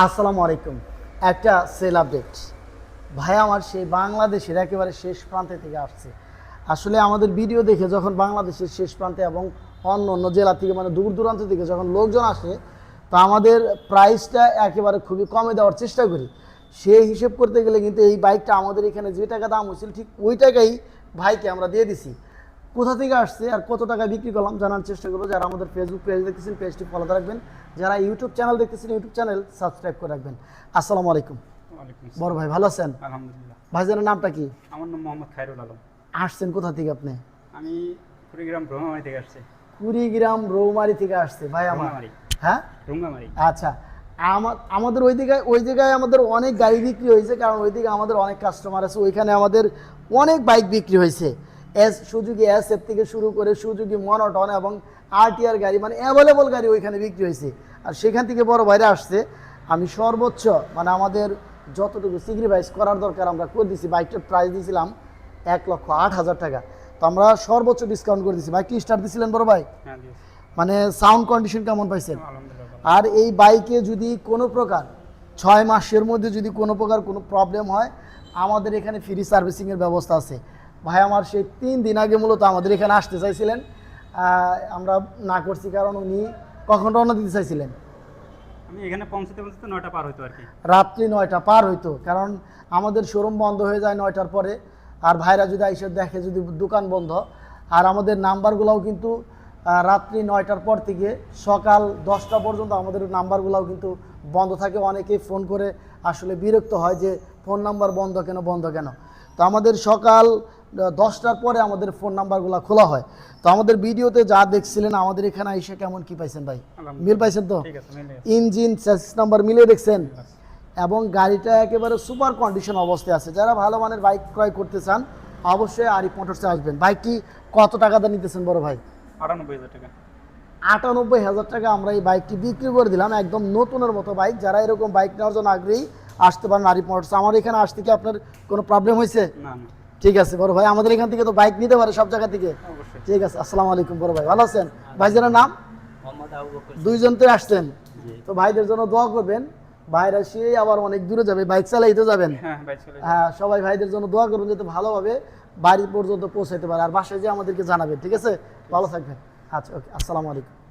আসসালামু আলাইকুম। একটা সেল আপডেট। ভাই আমার সেই বাংলাদেশের একেবারে শেষ প্রান্তে থেকে আসছে। আসলে আমাদের ভিডিও দেখে যখন বাংলাদেশের শেষ প্রান্তে এবং অন্য অন্য জেলা থেকে মানে দূর দূরান্ত থেকে যখন লোকজন আসে, তো আমাদের প্রাইসটা একেবারে খুবই কমে দেওয়ার চেষ্টা করি। সেই হিসেব করতে গেলে কিন্তু এই বাইকটা আমাদের এখানে যে টাকা দাম হয়েছিল, ঠিক ওই টাকাই ভাইকে আমরা দিয়ে দিছি। কোথা থেকে আসছে আর কত টাকা বিক্রি করলাম জানার চেষ্টা করব। যারা আমাদের ফেসবুক পেজ দেখতেছেন পেজটি ফলো রাখবেন। যারা ইউটিউব চ্যানেল দেখতেছেন ইউটিউব চ্যানেল সাবস্ক্রাইব করে রাখবেন। আসসালামু আলাইকুম। বড় ভাই ভালো আছেন? আলহামদুলিল্লাহ। ভাইজানের নামটা কি? আমার নাম মোহাম্মদ খায়রুল আলম। আসছেন কোথা থেকে আপনি? আমি কুড়িগ্রাম ব্রহ্মামারি থেকে আসছি। কুড়িগ্রাম রৌমারি থেকে আসছে। ভাই আমার হ্যাঁ? রুঙ্গামারি আচ্ছা। আমা- আমাদের ওই দিকে ওই জায়গায় আমাদের অনেক গাড়ি বিক্রি হয়েছে কারণ ওই দিকে আমাদের অনেক কাস্টমার আছে। ওইখানে আমাদের অনেক বাইক বিক্রি হয়েছে। এস সুযোগী এস এফ থেকে শুরু করে সুজুকি মনোটন এবং আরটিআর গাড়ি মানে অ্যাভেলেবল গাড়ি ওইখানে বিক্রি হয়েছে। আর সেখান থেকে বড় বাইরে আসছে। আমি সর্বোচ্চ মানে আমাদের যতটুকু সিগ্রিফাইস করার দরকার আমরা করে দিছি বাইকটার প্রাইস দিয়েছিলাম এক লক্ষ আট হাজার টাকা। তো আমরা সর্বোচ্চ ডিসকাউন্ট করে দিছি। বাইকটি স্টার্ট দিয়েছিলেন বড় ভাই? হ্যাঁ মানে সাউন্ড কন্ডিশন কেমন পাইছেন? আর এই বাইকে যদি কোনো প্রকার ছয় মাসের মধ্যে যদি কোনো প্রকার কোনো প্রবলেম হয় আমাদের এখানে ফ্রি সার্ভিসিংয়ের ব্যবস্থা আছে। ভাই আমার সেই তিন দিন আগে মূলত আমাদের এখানে আসতে চাইছিলেন। আমরা না করছি কারণ উনি কখন রওনা দিতে চাইছিলেন? আমি এখানে পৌঁছতে পৌঁছতে নয়টা পার হইতো আর কি। রাত্রি নয়টা পার হইতো কারণ আমাদের শোরুম বন্ধ হয়ে যায় নয়টার পরে। আর ভাইরা যদি আইসে দেখে যদি দোকান বন্ধ। আর আমাদের নাম্বারগুলোও কিন্তু রাত্রি নয়টার পর থেকে সকাল দশটা পর্যন্ত আমাদের নাম্বারগুলোও কিন্তু বন্ধ থাকে। অনেকেই ফোন করে আসলে বিরক্ত হয় যে ফোন নাম্বার বন্ধ কেন বন্ধ কেন? তো আমাদের সকাল দশটার পরে আমাদের ফোন নাম্বারগুলো খোলা হয়। তো আমাদের ভিডিওতে যা দেখছিলেন আমাদের এখানে এসে কেমন কি পাইছেন ভাই? মিল পাইছেন তো। ইঞ্জিন চ্যাসিস নাম্বার মিলিয়ে দেখছেন? এবং গাড়িটা একেবারে সুপার কন্ডিশন অবস্থায় আছে। যারা ভালো মানের বাইক ক্রয় করতে চান অবশ্যই আরিফ মোটরসে আসবেন। বাইকটি কত টাকা দিয়ে নিতেছেন বড় ভাই? আটানব্বই হাজার টাকা। আটানব্বই হাজার টাকা আমরা এই বাইকটি বিক্রি করে দিলাম একদম নতুনের মতো বাইক যারা এরকম বাইক নেওয়ার জন্য আগ্রহী আসতে পারেন আরিফ মোটরস আমার এখানে আসতে কি আপনার কোনো প্রবলেম হয়েছে? না। ঠিক আছে বড় ভাই। আমাদের এখান থেকে তো বাইক নিতে পারে সব জায়গা থেকে। ঠিক আছে আসসালামু আলাইকুম বড় ভাই। ভালো আছেন? ভাই ভাইজানের নাম? দুইজন তো আসছেন। তো ভাইদের জন্য দোয়া করবেন। ভাইরা সে আবার অনেক দূরে যাবে বাইক চালাইতে যাবেন। হ্যাঁ। হ্যাঁ সবাই ভাইদের জন্য দোয়া করবেন যাতে ভালোভাবে বাড়ি পর্যন্ত পৌঁছাইতে পারে। আর বাসায় যে আমাদেরকে জানাবেন ঠিক আছে? ভালো থাকবেন। আচ্ছা ওকে আসসালামু আলাইকুম।